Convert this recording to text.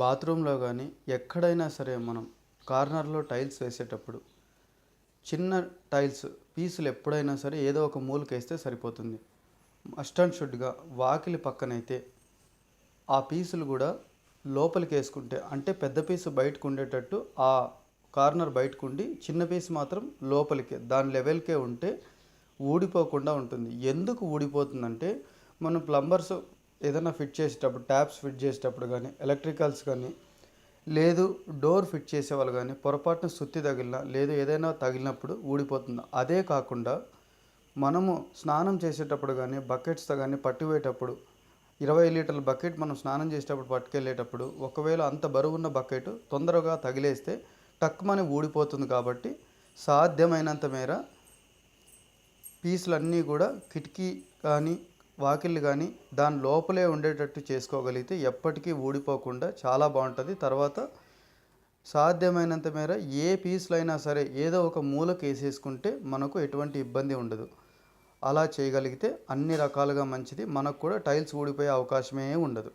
బాత్రూంలో కానీ ఎక్కడైనా సరే మనం కార్నర్లో టైల్స్ వేసేటప్పుడు చిన్న టైల్స్ పీసులు ఎప్పుడైనా సరే ఏదో ఒక మూలకి వేస్తే సరిపోతుంది. మస్ట్ అండ్ షుడ్గా వాకిలి పక్కనైతే ఆ పీసులు కూడా లోపలికి వేసుకుంటే అంటే పెద్ద పీసు బయటకు ఉండేటట్టు ఆ కార్నర్ బయటకు ఉండి చిన్న పీసు మాత్రం లోపలికే దాని లెవెల్కే ఉంటే ఊడిపోకుండా ఉంటుంది. ఎందుకు ఊడిపోతుందంటే మనం ప్లంబర్స్ ఏదైనా ఫిట్ చేసేటప్పుడు ట్యాప్స్ ఫిట్ చేసేటప్పుడు కానీ ఎలక్ట్రికల్స్ కానీ లేదు డోర్ ఫిట్ చేసే వాళ్ళు కానీ పొరపాటున సుత్తి తగిలినా లేదు ఏదైనా తగిలినప్పుడు ఊడిపోతుంది? అదే కాకుండా మనము స్నానం చేసేటప్పుడు కానీ బకెట్స్తో కానీ పట్టువేటప్పుడు ఇరవై లీటర్ల బకెట్ మనం స్నానం చేసేటప్పుడు పట్టుకెళ్ళేటప్పుడు ఒకవేళ అంత బరువున్న బకెట్ తొందరగా తగిలేస్తే టక్మని ఊడిపోతుంది కాబట్టి సాధ్యమైనంత మేర పీసులన్నీ కూడా కిటికీ కానీ వాకిళ్ళు కానీ దాని లోపలే ఉండేటట్టు చేసుకోగలిగితే ఎప్పటికీ ఊడిపోకుండా చాలా బాగుంటుంది. తర్వాత సాధ్యమైనంత మేర ఏ పీసులు అయినా సరే ఏదో ఒక మూలకు వేసేసుకుంటే మనకు ఎటువంటి ఇబ్బంది ఉండదు. అలా చేయగలిగితే అన్ని రకాలుగా మంచిది. మనకు కూడా టైల్స్ ఊడిపోయే అవకాశమే ఉండదు.